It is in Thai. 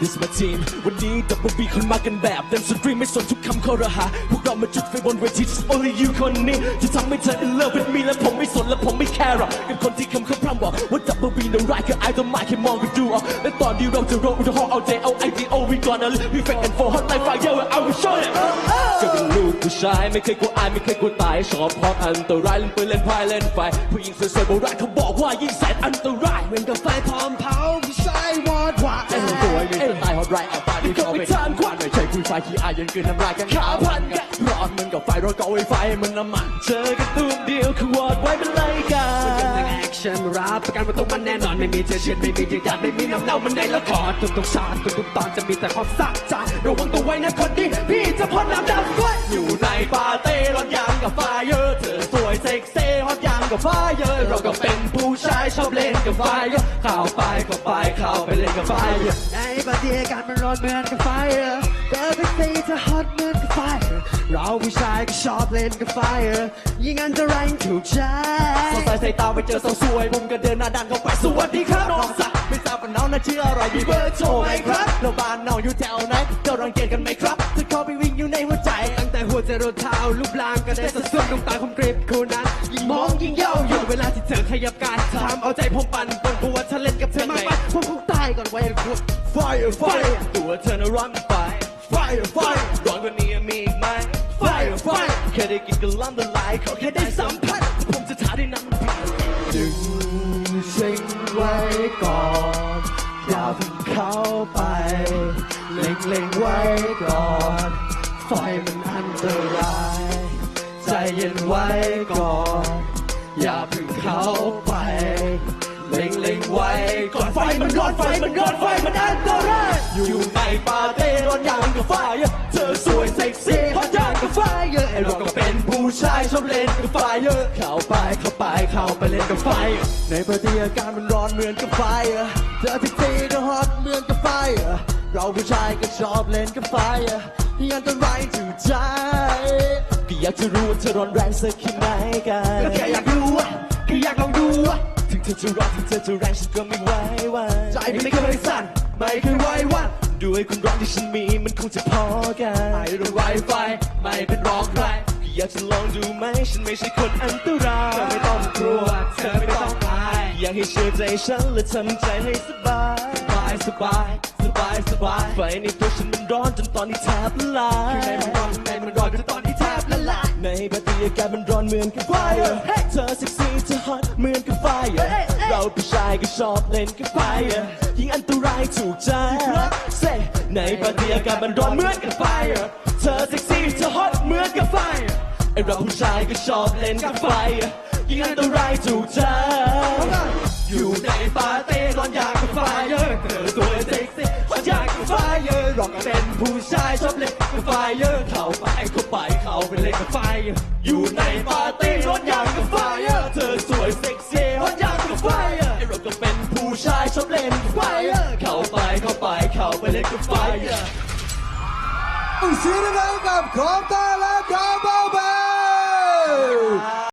This my team วันนี้ดับเบิลบีคนมากันแบบเต็มสตรีมไม่สนทุกคำข้อรหา พวกเรามาจุดไฟบนเวที just only you คนนี้จะทำให้เธอ in love with me และผมไม่สนและผมไม่แคร์หรอกกับคนที่คำเขาพร่ำบอกว่าดับเบิลบีน่าร้ายคือไอ้ต้นไม้แค่มองก็ดูออกและตอนที่เราจะโรอุทหรณ์เอาใจเอา IDO we gonna live we fake and for hot like fire I will show it ก็เป็นลูกผู้ชายไม่เคยกลัวอายไม่เคยกลัวตายชอบพออันตรายเล่นปืนเล่นพายเล่นไฟผู้หญิงสวยๆโบราณเขาบอกว่ายิ่งแสนอันตรายเหมือนกับไฟพร้อมเผา ไตล์ฮอตไรเอาปาดีเขาไปทานควันไม่ใช่คุยไฟขี้อายยันคืนน้ำลายกันขาพันกันร้อนเหมือนกับไฟร้อนก็ไว้ไฟมันน้ำมันเจอกันตูมเดียวคือวอดไว้เป็นไรกันแอคชั่นรับประกันว่าต้องมันแน่นอนไม่มีเธอเชื่อไม่มียืนยันไม่มีน้ำเน่ามันในละครทุกๆฉากทุกตอนจะมีแต่ความสะใจระวังตัวไว้นะคนดีพี่จะพ่นน้ำดำด้วยอยู่ในปาร์ตี้ร้อนยางกับไฟเยอะเธอสวยเซ็กซี่ กับไฟเยอะเราก็เป็นผู้ชายชอบเล่นกับไฟเยอะเข้าไปเข้าไปเข้าไปเล่นกับไฟเยอะในปฏิอากาศมันร้อนเหมือนกับไฟเดินไปตีจะฮอตเหมือนกับไฟเราผู้ชายก็ชอบเล่นกับไฟยิ่งอันตรายยิ่งถูกใจสงสัยสายตาไปเจอสาวสวยผมก็เดินหน้าดันเข้าไปสวัสดีครับน้องสาวไม่ทราบว่าน้องน่าชื่ออะไรมีเบอร์โทรไหมครับแล้วบ้านน้องอยู่แถวไหนก็รังเกียจกันไหมครับจะขอไปวิ่งอยู่ในหัวใจ ตั้งแต่หัวใจรถเท้ารูปร่างก็ได้สัดส่วนดวงตาคมกริบคู่นั้น ยิ่งมองยิ่งเย้าอยู่เวลาที่เธอขยับกายทำเอาใจผมปั่นปนกลัวฉันเล่นกับเธอมากไปผมคงตายก่อนวัยรุ่น Fire Fire ตัวเธอน่ะร้อนไฟ Fire Fire ร้อนกว่านี้มีอีกไหม Fire Fire แค่ได้กินก็ล้ำละลายขอแค่ได้สัมผัสผมจะท้าได้น้ำมันดึงสิ่งไว้ก่อนอย่าเพิ่งเข้าไป เล็งเล็งไว้ก่อน ไฟมันอันตราย ใจเย็นไว้ก่อน อย่าเพิ่งเข้าไป เล็งเล็งไว้ก่อนไฟมันร้อนไฟมันร้อนไฟมันอันตราย อยู่ในปาร์ตี้ร้อนอย่างกับไฟเธอสวยเซ็กซี่ฮอตอย่างกับไฟไอเราก็เป็นผู้ชายชอบเล่นกับไฟเยอะเข้าไปเข้าไปเข้าไปเล่นกับไฟ ในปาร์ตี้อาการมันร้อนเหมือนกับไฟเธอที่ตีก็ฮอตเหมือนกับไฟ เราผู้ชายก็ชอบเล่นกับไฟ อันตรายถูกใจก็อยากจะรู้ว่าเธอร้อนแรงสักแค่ไหนกันก็แค่อยากรู้อะแค่อยากลองดูอะถึงเธอจะร้อนถึงเธอจะแรงฉันก็ไม่ไหววันใจพี่ไม่เคยสั่นไม่เคยไหวหวันด้วยความร้อนที่ฉันมีมันคงจะพอกันไอ้รู้ไวไฟไม่เป็นรองใครอยากจะลองดูไหมฉันไม่ใช่คนอันตรายเธอไม่ต้องกลัวเธอไม่ต้องอายอยากให้เชื่อใจฉันและทำใจให้สบายสบายสบายสบายสบายไฟในตัวฉันมันร้อนจนตอนนี้แทบละลายในมันร้อนในมันร้อนจนตอนที่แทบละลายในปฏิอากาศมันร้อนเหมือนกับไฟเธอเซ็กซี่เธอฮอตเหมือนกับไฟเราผู้ชายก็ชอบเล่นกับไฟยิ่งอันตรายถูกใจเซ่ในปฏิอากาศมันร้อนเหมือนกับไฟเธอเซ็กซี่เธอฮอตเหมือนกับไฟไอเราผู้ชายก็ชอบเล่นกับไฟยิ่งอันตรายถูกใจ ผู้ชายชอบเล่นกับไฟเยอะเข้าไปเข้าไปเข้าไปเล่นกับไฟ อยู่ในปาร์ตี้ร้อนอยากกับไฟเยอะเธอสวยเซ็กซี่ร้อนอยากกับไฟเยอะไอเราก็เป็นผู้ชายชอบเล่นกับไฟเข้าไปเข้าไปเข้าไปเล่นกับไฟเสียงดังกับของตาและดาวเบาเบา